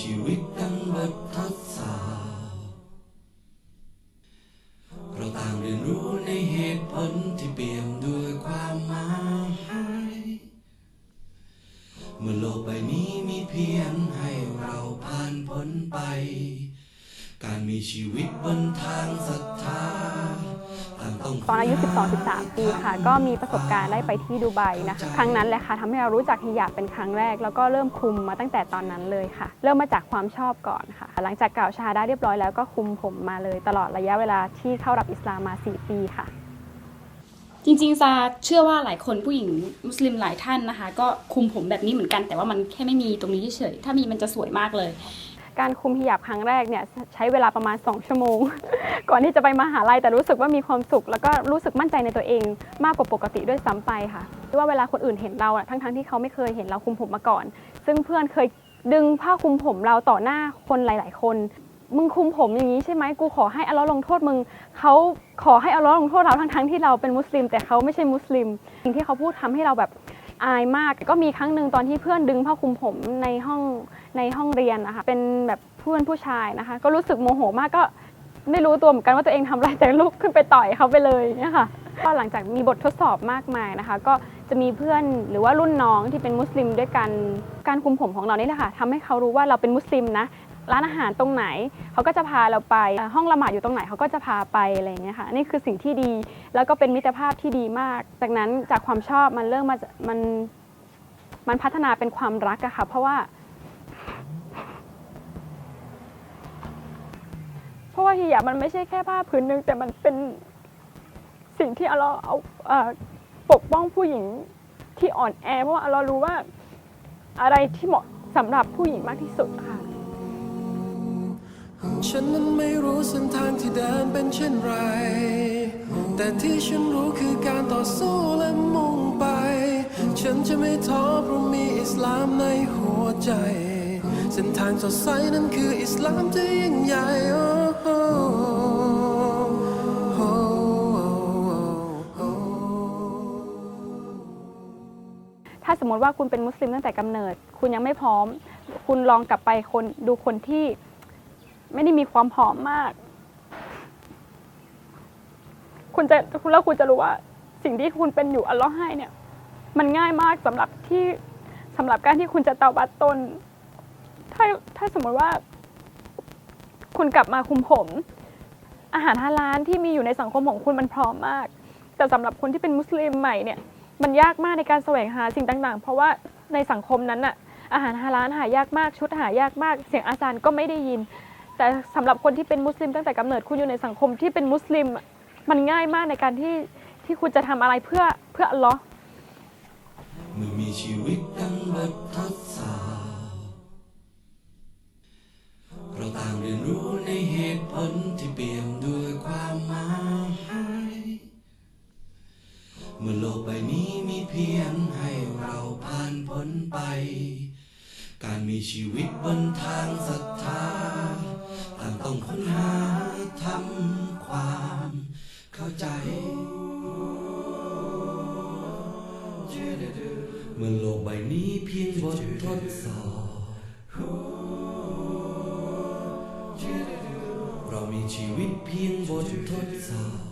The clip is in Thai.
ชีวิตดังบททดสอบเราต่างเรียนรู้ในเหตุผลที่เปี่ยมด้วยความหมายเมื่อโลกใบนี้มีเพียงให้เราผ่านพ้นไป การมีชีวิตบนทางศรัทธา ตอนอายุ 12-13 ปีค่ะ ก็มีประสบการณ์ได้ไปที่ดูไบนะคะครั้งนั้นแหละค่ะทำให้เรารู้จักฮิญาบเป็นครั้งแรก แล้วก็เริ่มคุมมาตั้งแต่ตอนนั้นเลยค่ะ เริ่มมาจากความชอบก่อนค่ะ หลังจากกล่าวชาได้เรียบร้อยแล้วก็คุมผมมาเลย ตลอดระยะเวลาที่เข้ารับอิสลามมา 4 ปีค่ะจริงๆซาเชื่อว่าหลายคนผู้หญิงมุสลิมหลายท่านนะคะ ก็คุมผมแบบนี้เหมือนกัน แต่ว่ามันแค่ไม่มีตรงนี้เฉยๆถ้ามีมันจะสวยมากเลย การคุมฮิญาบครั้งแรกเนี่ยใช้เวลาประมาณ 2 ชั่วโมง ก่อนที่จะไปมหาลัยแต่รู้สึกว่ามีความสุข แล้วก็รู้สึกมั่นใจในตัวเอง มากกว่าปกติด้วยซ้ำไปค่ะว่าเวลาคนอื่นเห็นเราอะทั้งๆที่เขาไม่เคยเห็นเราคุมผมมาก่อน ซึ่งเพื่อนเคยดึงผ้าคุมผมเราต่อหน้าคนหลาย ๆ คน มึงคุมผมอย่างนี้ใช่ไหมกูขอให้อัลลอฮ์ลงโทษมึงเขาขอให้อัลลอฮ์ลงโทษเราทั้งๆที่เราเป็นมุสลิม แต่เขาไม่ใช่มุสลิม สิ่งที่เขาพูดทำให้เราแบบ อายมากก็มีครั้งหนึ่งตอนที่เพื่อนดึงผ้าคลุมผมในห้องในห้องเรียนนะคะเป็นแบบเพื่อนผู้ชายนะคะ ก็รู้สึกโมโหมากก็ไม่รู้ตัวเหมือนกันว่าตัวเองทำอะไรแต่ลุกขึ้นไปต่อยเขาไปเลยเนี่ยค่ะก็หลังจากมีบททดสอบมากมายนะคะ ก็จะมีเพื่อนหรือว่ารุ่นน้องที่เป็นมุสลิมด้วยกันการคุมผมของเรานี่แหละค่ะทำให้เขารู้ว่าเราเป็นมุสลิมนะ ร้านอาหารตรงไหน เขาก็จะพาเราไปห้องละหมาดอยู่ตรงไหนเขาก็จะพาไปอะไรอย่างเงี้ยค่ะนี่คือสิ่งที่ดีแล้วก็เป็นมิตรภาพที่ดีมาก จากนั้นจากความชอบมันเริ่มมามันมันพัฒนาเป็นความรักอะค่ะ เพราะว่า เพราะว่าฮิญาบมันไม่ใช่แค่ผ้าผืนหนึ่งแต่มันเป็นสิ่งที่เลอฮ์เอาเอ่อปกป้องผู้หญิงที่อ่อนแอเพราะว่าเลอฮ์รู้ว่าอะไรที่เหมาะสำหรับผู้หญิงมากที่สุดค่ะ ฉันนั้นไม่รู้เส้นทางที่เดินเป็นเช่นไร แต่ที่ฉันรู้คือการต่อสู้และมุ่งไป ฉันจะไม่ท้อเพราะมีอิสลามในหัวใจ เส้นทางสดใสนั้นคืออิสลามที่ยิ่งใหญ่โอ้โหโอ้โหถ้าสมมติว่าคุณเป็นมุสลิมตั้งแต่กำเนิด คุณยังไม่พร้อม คุณลองกลับไปคนดูคนที่ ไม่ได้มีความพร้อมมาก คุณจะแล้วคุณจะรู้ว่า สิ่งที่คุณเป็นอยู่อัลลอฮ์ให้เนี่ย มันง่ายมากสำหรับที่สำหรับการที่คุณจะเตาบัตตน ถ้าถ้าสมมติว่า คุณกลับมาคุมผม อาหารฮาลาลที่มีอยู่ในสังคมของคุณมันพร้อมมาก แต่สำหรับคนที่เป็นมุสลิมใหม่เนี่ย มันยากมากในการแสวงหาสิ่งต่าง ๆ เพราะว่าในสังคมนั้นน่ะอาหารฮาลาลหายากมากชุดหายากมาก เสียงอาจารย์ก็ไม่ได้ยิน แต่สำหรับคนที่เป็นมุสลิมตั้งแต่กำเนิดคุณอยู่ในสังคมที่เป็นมุสลิมมันง่ายมากในการที่ที่คุณจะทำอะไรเพื่อเพื่ออัลลอฮ์เมื่อมีชีวิตดังบททดสอบเราต่างเรียนรู้ในเหตุผลที่เปี่ยมด้วยความหมายเมื่อโลกใบนี้มีเพียงให้เราผ่านพ้นไป การมีชีวิตบนทางศรัทธา ต่างต้องค้นหาทำความเข้าใจเมื่อโลกใบนี้เพียงบททดสอบ เรามีชีวิตเพียงบททดสอบ